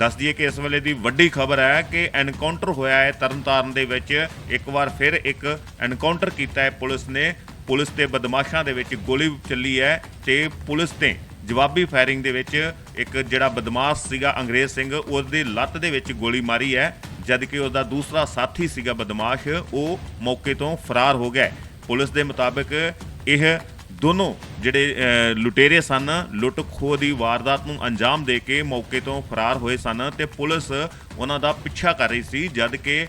ਦੱਸ ਦਈਏ ਕਿ ਇਸ ਵੇਲੇ ਦੀ ਵੱਡੀ ਖਬਰ ਹੈ ਕਿ ਐਨਕਾਊਂਟਰ ਹੋਇਆ ਹੈ ਤਰਨਤਾਰਨ ਦੇ ਵਿੱਚ। ਇੱਕ ਵਾਰ ਫਿਰ ਇੱਕ ਐਨਕਾਊਂਟਰ ਕੀਤਾ ਹੈ ਪੁਲਿਸ ਨੇ। ਪੁਲਿਸ ਤੇ ਬਦਮਾਸ਼ਾਂ ਦੇ ਵਿੱਚ ਗੋਲੀ ਚੱਲੀ ਹੈ ਤੇ ਪੁਲਿਸ ਤੇ ਜਵਾਬੀ ਫਾਇਰਿੰਗ ਦੇ ਵਿੱਚ ਇੱਕ ਜਿਹੜਾ ਬਦਮਾਸ਼ ਸੀਗਾ ਅੰਗਰੇਜ਼ ਸਿੰਘ ਉਹਦੀ ਲੱਤ ਦੇ ਵਿੱਚ ਗੋਲੀ ਮਾਰੀ ਹੈ। ਜਦ ਕਿ ਉਹਦਾ ਦੂਸਰਾ ਸਾਥੀ ਸੀਗਾ ਬਦਮਾਸ਼, ਉਹ ਮੌਕੇ ਤੋਂ ਫਰਾਰ ਹੋ ਗਿਆ ਪੁਲਿਸ ਦੇ ਮੁਤਾਬਕ ਇਹ ਦੋਨੋਂ ਜਿਹੜੇ ਲੁਟੇਰੇ ਸਨ, ਲੁੱਟ ਖੋਹ ਦੀ ਵਾਰਦਾਤ ਨੂੰ ਅੰਜਾਮ ਦੇ ਕੇ ਮੌਕੇ ਤੋਂ ਫਰਾਰ ਹੋਏ ਸਨ ਤੇ ਪੁਲਿਸ ਉਹਨਾਂ ਦਾ ਪਿੱਛਾ ਕਰ ਰਹੀ ਸੀ, ਜਦ ਕਿ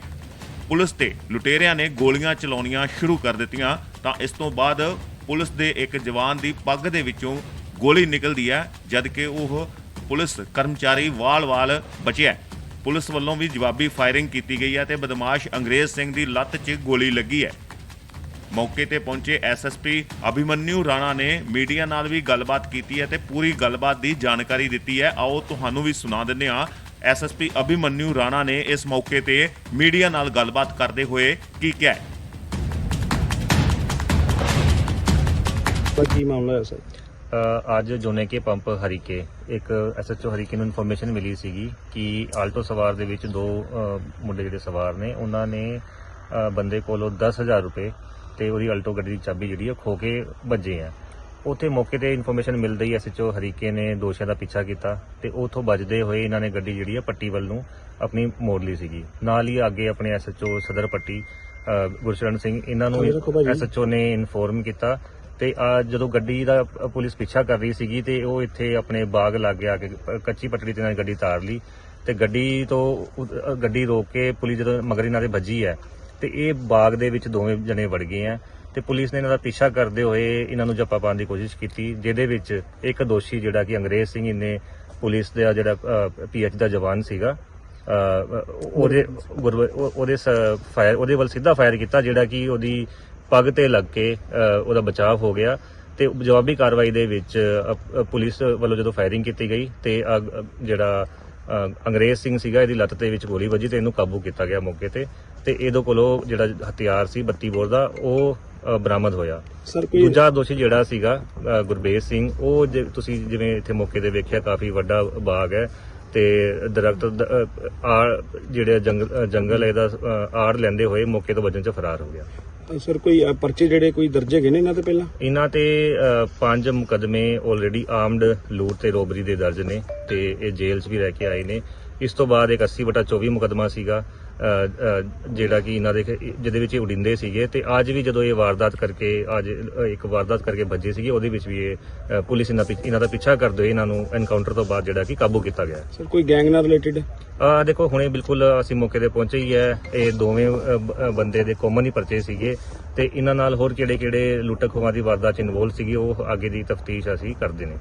ਪੁਲਿਸ ਤੇ ਲੁਟੇਰਿਆਂ ਨੇ ਗੋਲੀਆਂ ਚਲਾਉਣੀਆਂ ਸ਼ੁਰੂ ਕਰ ਦਿੱਤੀਆਂ। ਤਾਂ ਇਸ ਤੋਂ ਬਾਅਦ ਪੁਲਿਸ ਦੇ ਇੱਕ ਜਵਾਨ ਦੀ ਪੱਗ ਦੇ ਵਿੱਚੋਂ ਗੋਲੀ ਨਿਕਲਦੀ ਹੈ, ਜਦ ਕਿ ਉਹ ਪੁਲਿਸ ਕਰਮਚਾਰੀ ਵਾਲ-ਵਾਲ ਬਚਿਆ ਪੁਲਿਸ ਵੱਲੋਂ ਵੀ ਜਵਾਬੀ ਫਾਇਰਿੰਗ ਕੀਤੀ ਗਈ ਹੈ ਤੇ ਬਦਮਾਸ਼ ਅੰਗਰੇਜ਼ ਸਿੰਘ ਦੀ ਲੱਤ 'ਚ ਗੋਲੀ ਲੱਗੀ ਹੈ। ਮੌਕੇ ਤੇ ਪਹੁੰਚੇ ਐਸਐਸਪੀ ਅਭਿਮਨਿਊ ਰਾਣਾ ਨੇ ਮੀਡੀਆ ਨਾਲ ਵੀ ਗੱਲਬਾਤ ਕੀਤੀ ਹੈ ਤੇ ਪੂਰੀ ਗੱਲਬਾਤ ਦੀ ਜਾਣਕਾਰੀ ਦਿੱਤੀ ਹੈ। ਆਓ ਤੁਹਾਨੂੰ ਵੀ ਸੁਣਾ ਦਿੰਦੇ ਹਾਂ। ਐਸਐਸਪੀ ਅਭਿਮਨਿਊ ਰਾਣਾ ਨੇ ਇਸ ਮੌਕੇ ਤੇ ਮੀਡੀਆ ਨਾਲ ਗੱਲਬਾਤ ਕਰਦੇ ਹੋਏ ਕੀ ਕਿਹਾ ਹੈ? ਕੀ ਮਾਮਲਾ ਹੈ ਸਰ? ਅ, ਅੱਜ ਜੋਨੇ ਕੇ ਪੰਪ ਹਰੀਕੇ ਇੱਕ ਐਸਐਚਓ ਹਰੀਕੇ ਨੂੰ ਇਨਫੋਰਮੇਸ਼ਨ ਮਿਲੀ ਸੀਗੀ ਕਿ ਆਲਟੋ ਸਵਾਰ ਦੇ ਵਿੱਚ ਦੋ ਅ, ਮੁੰਡੇ ਜਿਹੜੇ ਸਵਾਰ ਨੇ ਉਹਨਾਂ ਨੇ ਅ, ਬੰਦੇ ਕੋਲੋਂ 10000 ਰੁਪਏ ਤੇ ਉਹਦੀ ਆਲਟੋ ਗੱਡੀ ਦੀ ਚਾਬੀ ਜਿਹੜੀ ਆ ਖੋ ਕੇ ਭੱਜੇ ਆ ਉੱਥੇ ਮੌਕੇ ਤੇ ਇਨਫੋਰਮੇਸ਼ਨ ਮਿਲਦੀ ਐਸਐਚਓ ਹਰੀਕੇ ਨੇ ਦੋਸ਼ੀਆਂ ਦਾ ਪਿੱਛਾ ਕੀਤਾ ਤੇ ਉਥੋਂ ਬਚਦੇ ਹੋਏ ਇਹਨਾਂ ਨੇ ਗੱਡੀ ਜਿਹੜੀ ਆ ਪੱਟੀ ਵੱਲ ਨੂੰ ਆਪਣੀ ਮੋੜ ਲਈ ਸੀਗੀ ਨਾਲ ਹੀ ਅੱਗੇ ਆਪਣੇ ਐਸਐਚਓ ਸਦਰ ਪੱਟੀ ਗੁਰਸ਼ਰਨ ਸਿੰਘ ਇਹਨਾਂ ਨੂੰ ਭਾਜੀ। ਐਸਐਚਓ ਨੇ ਇਨਫੋਰਮ ਕੀਤਾ ਤੇ ਆ ਜਦੋਂ ਗੱਡੀ ਦਾ ਪੁਲਿਸ ਪਿੱਛਾ ਕਰ ਰਹੀ ਸੀਗੀ ਤੇ ਉਹ ਇੱਥੇ ਆਪਣੇ ਬਾਗ ਲਾਗੇ ਆ ਕੇ ਕੱਚੀ ਪਟੜੀ ਤੇ ਨਾਲ ਗੱਡੀ ਤਾਰ ਲਈ ਤੇ ਗੱਡੀ ਤੋਂ ਗੱਡੀ ਰੋਕ ਕੇ ਪੁਲਿਸ ਜਦੋਂ ਮਗਰ ਇਹਨਾਂ ਦੇ ਵੱਜੀ ਹੈ ਤੇ ਇਹ ਬਾਗ ਦੇ ਵਿੱਚ ਦੋਵੇਂ ਜਣੇ ਵੜ ਗਏ ਆ ਤੇ ਪੁਲਿਸ ਨੇ ਇਹਨਾਂ ਦਾ ਪਿੱਛਾ ਕਰਦੇ ਹੋਏ ਇਹਨਾਂ ਨੂੰ ਜੱਪਾ ਪਾਉਣ ਦੀ ਕੋਸ਼ਿਸ਼ ਕੀਤੀ ਜਿਹਦੇ ਵਿੱਚ ਇੱਕ ਦੋਸ਼ੀ ਜਿਹੜਾ ਕਿ ਅੰਗਰੇਜ਼ ਸਿੰਘ ਇਹਨੇ ਪੁਲਿਸ ਦਾ ਜਿਹੜਾ ਪੀਐਚ ਦਾ ਜਵਾਨ ਸੀਗਾ ਉਹਦੇ ਗੁਰਵ- ਉਹ- ਉਹਦੇ ਫਾਇਰ ਉਹਦੇ ਵੱਲ ਸਿੱਧਾ ਫਾਇਰ ਕੀਤਾ ਜਿਹੜਾ ਕਿ ਉਹਦੀ ਪੱਗ ਤੇ ਲੱਗ ਕੇ ਉਹਦਾ ਬਚਾਅ ਹੋ ਗਿਆ ਤੇ ਜਵਾਬੀ ਕਾਰਵਾਈ ਦੇ ਵਿੱਚ ਪੁਲਿਸ ਵੱਲੋਂ ਜਦੋਂ ਫਾਇਰਿੰਗ ਕੀਤੀ ਗਈ ਤੇ ਅ, ਜਿਹੜਾ ਅੰਗਰੇਜ਼ ਸਿੰਘ ਸੀਗਾ ਇਹਦੀ ਲੱਤ ਦੇ ਵਿੱਚ ਗੋਲੀ ਵੱਜੀ ਤੇ ਇਹਨੂੰ ਕਾਬੂ ਕੀਤਾ ਗਿਆ ਮੌਕੇ ਤੇ। ਤੇ ਇਹਦੇ ਕੋਲੋਂ ਜਿਹੜਾ ਹਥਿਆਰ ਸੀ 32 ਬੋਰ ਦਾ ਉਹ ਬਰਾਮਦ ਹੋਇਆ। ਸਰ ਕੋਈ ਦੂਜਾ ਦੋਸ਼ੀ ਜਿਹੜਾ ਸੀਗਾ ਗੁਰਬੇਜ ਸਿੰਘ ਉਹ ਜੇ ਤੁਸੀਂ ਜਿਵੇਂ ਇੱਥੇ ਮੌਕੇ ਤੇ ਵੇਖਿਆ ਕਾਫੀ ਵੱਡਾ ਬਾਗ ਹੈ ਤੇ ਦਰਖਤ ਆੜ ਜਿਹੜੇ ਜੰਗਲ ਜੰਗਲ ਇਹਦਾ ਆੜ ਲੈਂਦੇ ਹੋਏ ਮੌਕੇ ਤੋਂ ਵੱਜਣ ਚ ਫਰਾਰ ਹੋ ਗਿਆ। ਸਰ ਕੋਈ ਅ, ਪਰਚੇ ਜਿਹੜੇ ਕੋਈ ਦਰਜ ਹੈਗੇ ਨੇ ਇਹਨਾਂ ਤੇ ਪਹਿਲਾਂ? ਇਹਨਾਂ ਤੇ ਅ, ਪੰਜ ਮੁਕਦਮੇ ਆਲਰੇਡੀ ਆਰਮਡ ਲੂਟ ਤੇ ਰੋਬਰੀ ਦੇ ਦਰਜ ਨੇ ਤੇ ਇਹ ਜੇਲ੍ਹ 'ਚ ਵੀ ਰਹਿ ਕੇ ਆਏ ਨੇ। ਇਸ ਤੋਂ ਬਾਅਦ ਇੱਕ 80 ਬਟਾ 24 ਮੁਕਦਮਾ ਸੀਗਾ। ਜਿਹੜਾ ਕਿ ਇਹਨਾਂ ਦੇ ਜਿਹਦੇ ਵਿੱਚ ਇਹ ਉਡਿੰਦੇ ਸੀਗੇ ਤੇ ਅੱਜ ਵੀ ਜਦੋਂ ਇਹ ਵਾਰਦਾਤ ਕਰਕੇ ਅੱਜ ਇੱਕ ਵਾਰਦਾਤ ਕਰਕੇ ਭੱਜੇ ਸੀਗੇ ਉਹਦੇ ਵਿੱਚ ਵੀ ਇਹ ਪੁਲਿਸ ਇਹਨਾਂ ਦਾ ਪਿੱਛਾ ਕਰਦੇ ਹੋਏ ਇਹਨਾਂ ਨੂੰ ਐਨਕਾਊਂਟਰ ਤੋਂ ਬਾਅਦ ਜਿਹੜਾ ਕਿ ਕਾਬੂ ਕੀਤਾ ਗਿਆ ਸਰ ਕੋਈ ਗੈਂਗ ਨਾਲ ਰਿਲੇਟਡ ਆ ਦੇਖੋ ਹੁਣੇ ਬਿਲਕੁਲ ਅਸੀਂ ਮੌਕੇ ਤੇ ਪਹੁੰਚੇ ਹੀ ਹੈ। ਇਹ ਦੋਵੇਂ ਬੰਦੇ ਦੇ ਕਾਮਨ ਹੀ ਪਰਚੇ ਸੀਗੇ ਤੇ ਇਹਨਾਂ ਨਾਲ ਹੋਰ ਕਿਹੜੇ ਕਿਹੜੇ ਲੁੱਟ ਖੋਹਾਂ ਦੀ ਵਾਰਦਾਤ ਚ ਇਨਵੋਲ ਸੀਗੇ ਉਹ ਅੱਗੇ ਦੀ ਤਫਤੀਸ਼ ਅਸੀਂ ਕਰਦੇ ਨੇ।